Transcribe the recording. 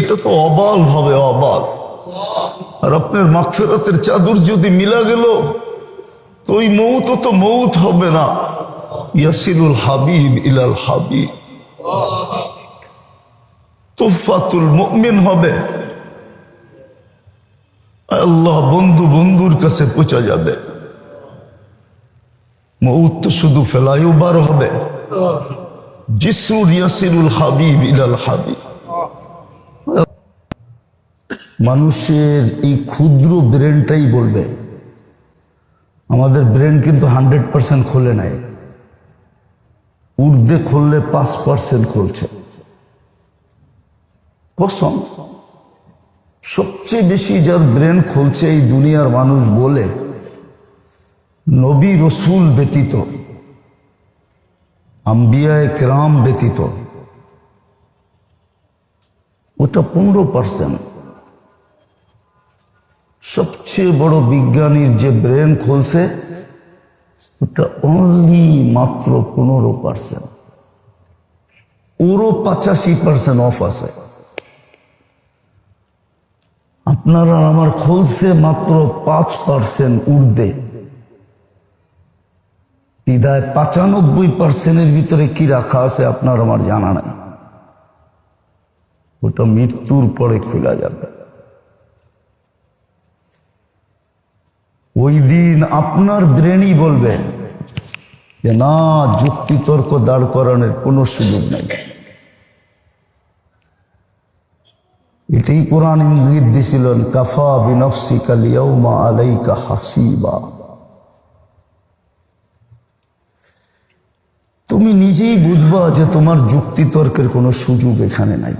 এটা এটা তো অবাল হবে অবাল। আর আপনার মাকফেরাতের চাদর যদি মিলা গেল তো ওই মৌত তো মৌত হবে না। ইয়াসিরুল হাবিব ইলাল হাবিব। তোফাতুল মুমিন হবে। আল্লাহ বন্ধু বন্ধুর কাছে পৌঁছা যাবে। মৌত শুধু ফেলাইবার হবে। জিসরুল ইয়াসিরুল হাবিব ইলাল হাবিব। মানুষের এই ক্ষুদ্র ব্রেনটাই বলবে। আমাদের ব্রেন কিন্তু হান্ড্রেড পার্সেন্ট খোলে নাই। উর্দে খুললে পাঁচ পার্সেন্ট খুলছে। কসম সবচেয়ে বেশি যার ব্রেন খুলছে এই দুনিয়ার মানুষ বলে নবী রসুল ব্যতীত, আম্বিয়ায় কেরাম ব্যতীত। ওটা পনেরো পার্সেন্ট। সবচেয়ে বড় বিজ্ঞানীর যে ব্রেন খুলছে, ওটা অনলি মাত্র পনেরো পার্সেন্ট। ওরও পঁচাশি পার্সেন্ট অফ আছে। আপনারা আমার খুলছে মাত্র পাঁচ পার্সেন্ট উর্দে বিদায়, পঁচানব্বই পার্সেন্টের ভিতরে কি রাখা আছে আপনার আমার জানা নাই। ওটা মৃত্যুর পরে খোলা যাবে। ওই দিন আপনার ব্রেনই বলবে যে, না, যুক্তি তর্ক দাঁড় করানোর কোনো সুযোগ নেই। এটাই কোরআন ইঙ্গিত দিছিলেন, কাফা বিনফসি কালিয়াউমা আলাইকা হাসিবা। তুমি নিজেই বুঝবা যে তোমার যুক্তি তর্কের কোনো সুযোগ এখানে নাই।